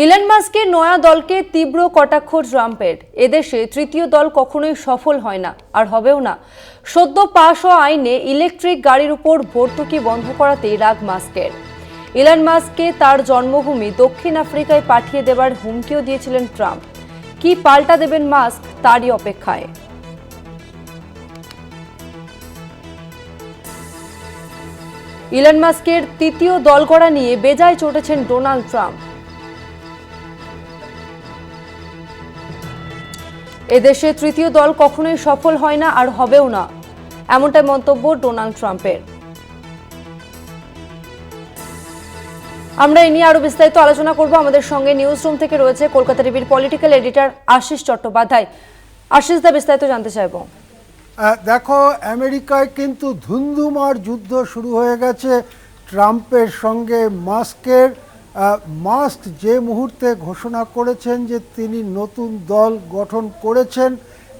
Elon মাস্কের নয়া দলকে তীব্র কটাক্ষ ট্রাম্পের। এদেশে তৃতীয় দল কখনোই সফল হয় না, আর হবেও না। সদ্য পাশ হওয়া আইনে ইলেকট্রিক গাড়ির উপর ভর্তুকি বন্ধ করাতেই রাগ মাস্কের। ইলন মাস্ককে তার জন্মভূমি দক্ষিণ আফ্রিকায় পাঠিয়ে দেবার হুমকিও দিয়েছিলেন ট্রাম্প। কি পাল্টা দেবেন মাস্ক তারই অপেক্ষায়। ইলন মাস্কের তৃতীয় দল করা নিয়ে বেজায় চটেছেন ডোনাল্ড ট্রাম্প। এদেশে তৃতীয় দল কখনোই সফল হয় না আর হবেও না। এমনটাই মন্তব্য ডোনাল্ড ট্রাম্পের। আমরা এ নিয়ে আরও বিস্তারিত আলোচনা করব। আমাদের সঙ্গে নিউজ রুম থেকে রয়েছে কলকাতা টিভির পলিটিক্যাল এডিটর আশিস চট্টোপাধ্যায়। আশিস দা, বিস্তারিত জানতে চাইব। দেখো, আমেরিকায় কিন্তু ধুন্ধুমার যুদ্ধ শুরু হয়ে গেছে ট্রাম্পের সঙ্গে মাস্কের। মাস্ক যে মুহূর্তে ঘোষণা করেছেন যে তিনি নতুন দল গঠন করেছেন,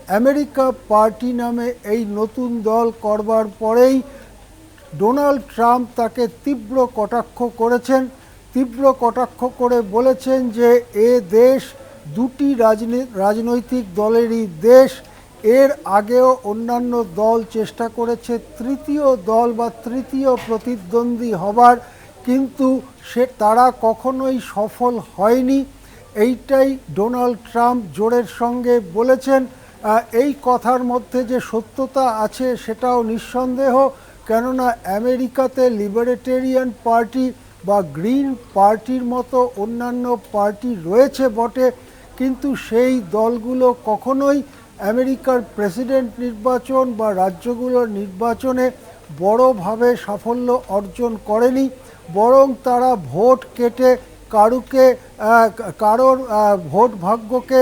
আমেরিকা পার্টি নামে এই নতুন দল করবার পরেই ডোনাল্ড ট্রাম্প তাকে তীব্র কটাক্ষ করেছেন। তীব্র কটাক্ষ করে বলেছেন যে এ দেশ দুটি রাজনী- রাজনৈতিক দলেরই দেশ। এর আগেও অন্যান্য দল চেষ্টা করেছে, তৃতীয় দল বা তৃতীয় প্রতিদ্বন্দ্বী হবার কিন্তু সে তারা কখনোই সফল হয়নি। এইটাই ডোনাল্ড ট্রাম্প জোরের সঙ্গে বলেছেন। এই কথার মধ্যে যে সত্যতা আছে সেটাও নিঃসন্দেহ, কেননা আমেরিকাতে লিবারেটেরিয়ান পার্টি বা গ্রিন পার্টির মতো অন্যান্য পার্টি রয়েছে বটে, কিন্তু সেই দলগুলো কখনোই আমেরিকার প্রেসিডেন্ট নির্বাচন বা রাজ্যগুলোর নির্বাচনে বড়ভাবে সাফল্য অর্জন করেনি, বরং তারা ভোট কেটে কারুকে কারোর ভোট ভাগ্যকে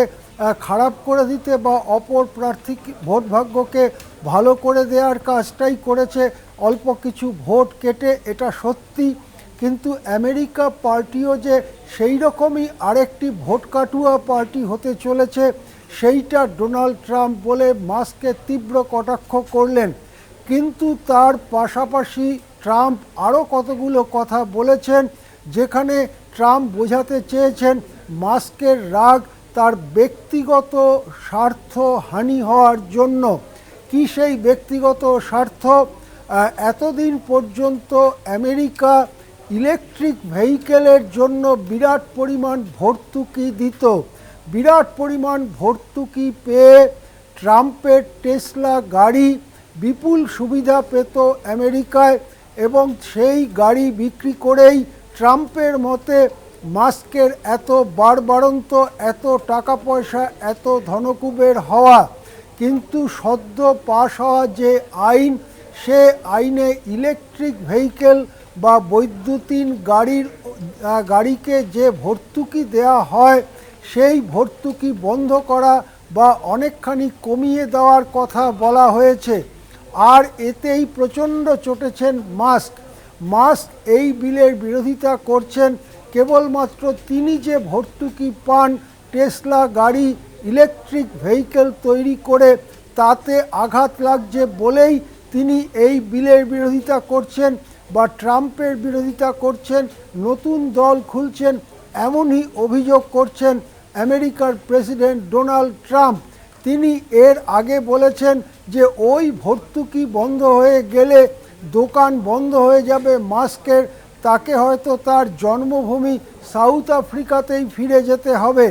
খারাপ করে দিতে বা অপর প্রার্থী ভোট ভাগ্যকে ভালো করে দেওয়ার কাজটাই করেছে, অল্প কিছু ভোট কেটে এটা সত্যি। কিন্তু আমেরিকা পার্টিও যে সেই রকমই আরেকটি ভোট কাটুয়া পার্টি হতে চলেছে, সেইটা ডোনাল্ড ট্রাম্প বলে মাস্ককে তীব্র কটাক্ষ করলেন। কিন্তু তার পাশাপাশি ট্রাম্প আরও কতগুলো কথা বলেছেন, যেখানে ট্রাম্প বোঝাতে চেয়েছেন মাস্কের রাগ তার ব্যক্তিগত স্বার্থ হানি হওয়ার জন্য। কি সেই ব্যক্তিগত স্বার্থ? এতদিন পর্যন্ত আমেরিকা ইলেকট্রিক ভেহিকেলের জন্য বিরাট পরিমাণ ভর্তুকি দিত। বিরাট পরিমাণ ভর্তুকি পেয়ে ট্রাম্পের টেসলা গাড়ি বিপুল সুবিধা পেত আমেরিকায় এবং সেই গাড়ি বিক্রি করেই ট্রাম্পের মতে মাস্কের এত বাড়বাড়ন্ত, এত টাকা পয়সা এত ধনকুবের হওয়া। কিন্তু সদ্য পাশ হওয়া যে আইন, সে আইনে ইলেকট্রিক ভেহিকেল বা বৈদ্যুতিন গাড়ির গাড়িকে যে ভর্তুকি দেয়া হয়, সেই ভর্তুকি বন্ধ করা বা অনেকখানি কমিয়ে দেওয়ার কথা বলা হয়েছে। আর এতেই প্রচণ্ড চটেছেন মাস্ক। মাস্ক এই বিলের বিরোধিতা করছেন কেবলমাত্র তিনি যে ভর্তুকি পান, টেসলা গাড়ি, ইলেকট্রিক ভেহিকেল তৈরি করে তাতে আঘাত লাগছে বলেই তিনি এই বিলের বিরোধিতা করছেন বা ট্রাম্পের বিরোধিতা করছেন, নতুন দল খুলছেন, এমনই অভিযোগ করছেন আমেরিকার প্রেসিডেন্ট ডোনাল্ড ট্রাম্প। তিনি এর আগে বলেছেন যে ওই ভর্তুকি বন্ধ হয়ে গেলে দোকান বন্ধ হয়ে যাবে মাস্কের, তাকে হয়তো তার জন্মভূমি সাউথ আফ্রিকাতেই ফিরে যেতে হবে।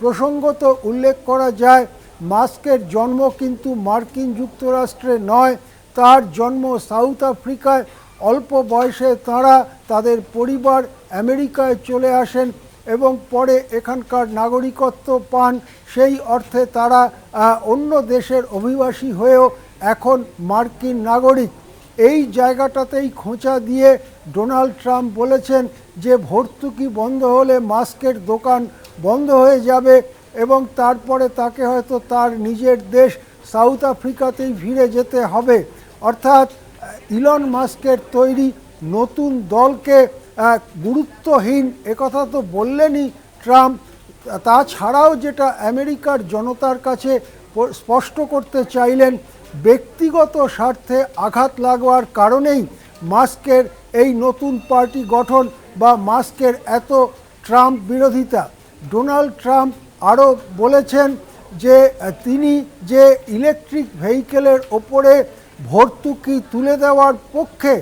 প্রসঙ্গত উল্লেখ করা যায়, মাস্কের জন্ম কিন্তু মার্কিন যুক্তরাষ্ট্রে নয়, তার জন্ম সাউথ আফ্রিকায়। অল্প বয়সে তারা তাদের পরিবার আমেরিকায় চলে আসেন। এবং পরে এখানকার নাগরিকত্ব পান, সেই অর্থে তারা অন্য দেশের অভিবাসী হয়েও এখন মার্কিন নাগরিক। এই জায়গাটাতেই খোঁচা দিয়ে ডোনাল্ড ট্রাম্প বলেছেন যে ভর্তুকি বন্ধ হলে মাস্কের দোকান বন্ধ হয়ে যাবে এবং তারপরে তাকে হয়তো তার নিজের দেশ সাউথ আফ্রিকাতেই ফিরে যেতে হবে। অর্থাৎ ইলন মাস্কের তৈরি নতুন দলকে গুরুত্বহীন একথা তো বললেনই ট্রাম্প। তাছাড়াও যেটা আমেরিকার জনতার কাছে স্পষ্ট করতে চাইলেন, ব্যক্তিগত স্বার্থে আঘাত লাগবার কারণেই মাস্কের এই নতুন পার্টি গঠন বা মাস্কের এত ট্রাম্প বিরোধিতা। ডোনাল্ড ট্রাম্প আরও বলেছেন যে, তিনি যে ইলেকট্রিক ভেহিকেলের ওপরে ভর্তুকি তুলে দেওয়ার পক্ষে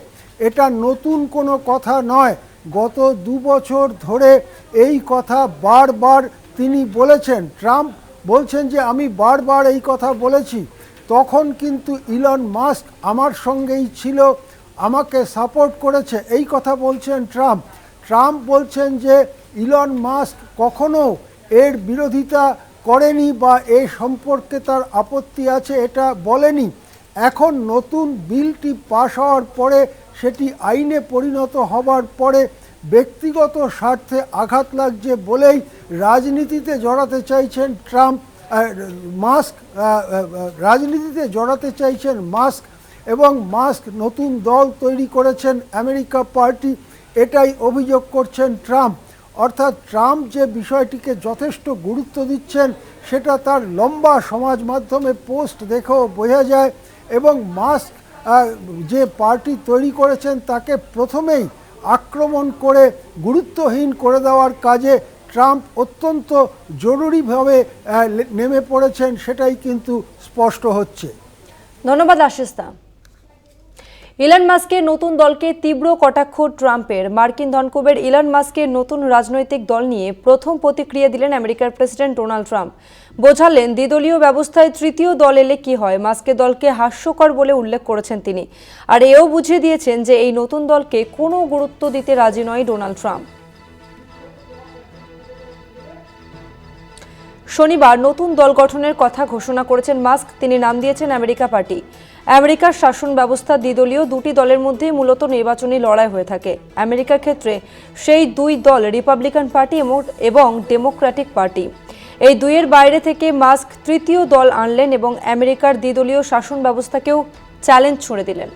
এটা নতুন কোনো কথা নয়। গত দু বছর ধরে এই কথা বারবার তিনি বলেছেন। ট্রাম্প বলছেন যে, আমি বারবার এই কথা বলেছি। তখন কিন্তু ইলন মাস্ক আমার সঙ্গেই ছিল, আমাকে সাপোর্ট করেছে। এই কথা বলছেন ট্রাম্প। ট্রাম্প বলছেন যে, ইলন মাস্ক কখনো এর বিরোধিতা করেনি বা এ সম্পর্কে তার আপত্তি আছে, এটা বলেনি। এখন নতুন বিলটি পাশ হওয়ার পরে সেটি আইনে পরিণত হবার পরে ব্যক্তিগত স্বার্থে আঘাত লাগছে বলেই রাজনীতিতে জড়াতে চাইছেন ট্রাম্প মাস্ক রাজনীতিতে জড়াতে চাইছেন মাস্ক এবং মাস্ক নতুন দল তৈরি করেছেন আমেরিকা পার্টি। এটাই অভিযোগ করছেন ট্রাম্প। অর্থাৎ ট্রাম্প যে বিষয়টিকে যথেষ্ট গুরুত্ব দিচ্ছেন, সেটা তার লম্বা সমাজ মাধ্যমে পোস্ট দেখেও বোঝা যায়। এবং মাস্ক যে পার্টি তৈরি করেছেন তাকে প্রথমেই আক্রমণ করে গুরুত্বহীন করে দেওয়ার কাজে ট্রাম্প অত্যন্ত জরুরিভাবে নেমে পড়েছেন, সেটাই কিন্তু স্পষ্ট হচ্ছে। ধন্যবাদ, আশিস দা। ইলন মাস্কের নতুন দলকে তীব্র কটাক্ষ ট্রাম্পের। মার্কিন ধনকুবের ইলান মাস্কের নতুন রাজনৈতিক দল নিয়ে প্রথম প্রতিক্রিয়া দিলেন আমেরিকার প্রেসিডেন্ট ডোনাল্ড ট্রাম্প। বোঝালেন, দ্বিদলীয় ব্যবস্থায় তৃতীয় দল এলে কি হয়? মাস্কের দলকে হাস্যকর বলে উল্লেখ করেছেন তিনি। আর এও বুঝিয়ে দিয়েছেন যে, এই নতুন দলকে কোনো গুরুত্ব দিতে রাজি নয় ডোনাল্ড ট্রাম্প। শনিবার নতুন দল গঠনের কথা ঘোষণা করেছেন মাস্ক। তিনি নাম দিয়েছেন আমেরিকা পার্টি। আমেরিকার শাসন ব্যবস্থা দ্বিদলীয় দুটি দলের মধ্যে মূলত নির্বাচনী লড়াই হয়ে থাকে। আমেরিকার ক্ষেত্রে সেই দুই দল রিপাবলিকান পার্টি এবং- ডেমোক্র্যাটিক পার্টি। এই দুইয়ের বাইরে থেকে মাস্ক তৃতীয় দল আনলেন এবং আমেরিকার দ্বিদলীয় শাসন ব্যবস্থাকেও চ্যালেঞ্জ ছুড়ে দিলেন।